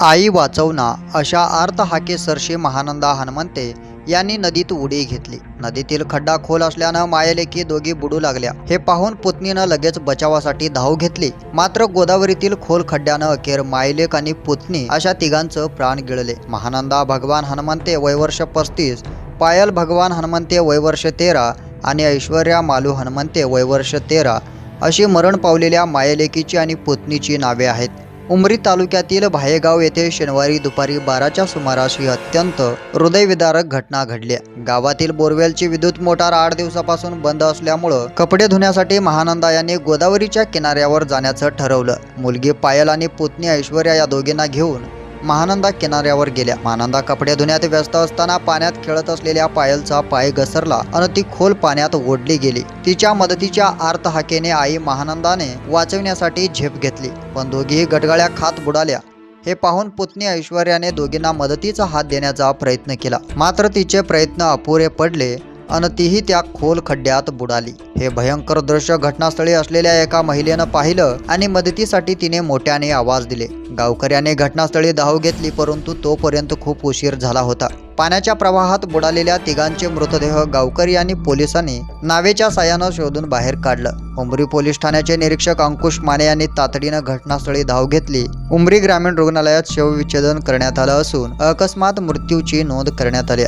आई वाचवना अशा आर्तहाके सरशी महानंदा हनुमंते यांनी नदीत उडी घेतली. नदीतील खड्डा खोल असल्यानं मायलेकी दोघी बुडू लागल्या. हे पाहून पुतणीनं लगेच बचावासाठी धाव घेतली. मात्र गोदावरीतील खोल खड्ड्यानं अखेर मायलेक आणि पुतणी अशा तिघांचं प्राण गिळले. महानंदा भगवान हनुमंते वयवर्ष पस्तीस पायल भगवान हनुमंते वयवर्ष तेरा आणि ऐश्वर्या मालू हनुमंते वयवर्ष तेरा अशी मरण पावलेल्या मायलेकीची आणि पुतणीची नावे आहेत. उमरी तालुक्यातील भायेगाव येथे शनिवारी दुपारी बाराच्या सुमारास ही अत्यंत हृदयविदारक घटना घडली. गावातील बोरवेलची विद्युत मोटार आठ दिवसापासून बंद असल्यामुळं कपडे धुण्यासाठी महानंदा यांनी गोदावरीच्या किनाऱ्यावर जाण्याचं ठरवलं. मुलगी पायल आणि पुतणी ऐश्वर्या या दोघींना घेऊन महानंदा किनाऱ्यावर गेल्या. महानंदा कपडे धुण्यात व्यस्त असताना पाण्यात खेळत असलेल्या पायलचा पाय घसरला आणि ती खोल पाण्यात ओढली गेली. तिच्या मदतीच्या आर्त हाकेने आई महानंदाने वाचवण्यासाठी झेप घेतली. पण दोघीही गटगळ्या खात बुडाल्या. हे पाहून पुतणी ऐश्वर्याने दोघींना मदतीचा हात देण्याचा प्रयत्न केला. मात्र तिचे प्रयत्न अपुरे पडले अन तीही त्या खोल खड्ड्यात बुडाली. हे भयंकर दृश्य घटनास्थळी असलेल्या एका महिलेनं पाहिलं आणि मदतीसाठी तिने मोठ्याने आवाज दिले. गावकऱ्याने घटनास्थळी धाव घेतली परंतु तोपर्यंत खूप उशीर झाला होता. पाण्याच्या प्रवाहात बुडालेल्या तिघांचे मृतदेह गावकरी आणि पोलिसांनी नावेच्या साह्यानं शोधून बाहेर काढलं. उमरी पोलीस ठाण्याचे निरीक्षक अंकुश माने यांनी तातडीनं घटनास्थळी धाव घेतली. उमरी ग्रामीण रुग्णालयात शवविच्छेदन करण्यात आलं असून अकस्मात मृत्यूची नोंद करण्यात आली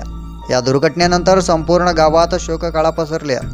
या दुर्घटनेनंतर संपूर्ण गावात शोककळा पसरल्या.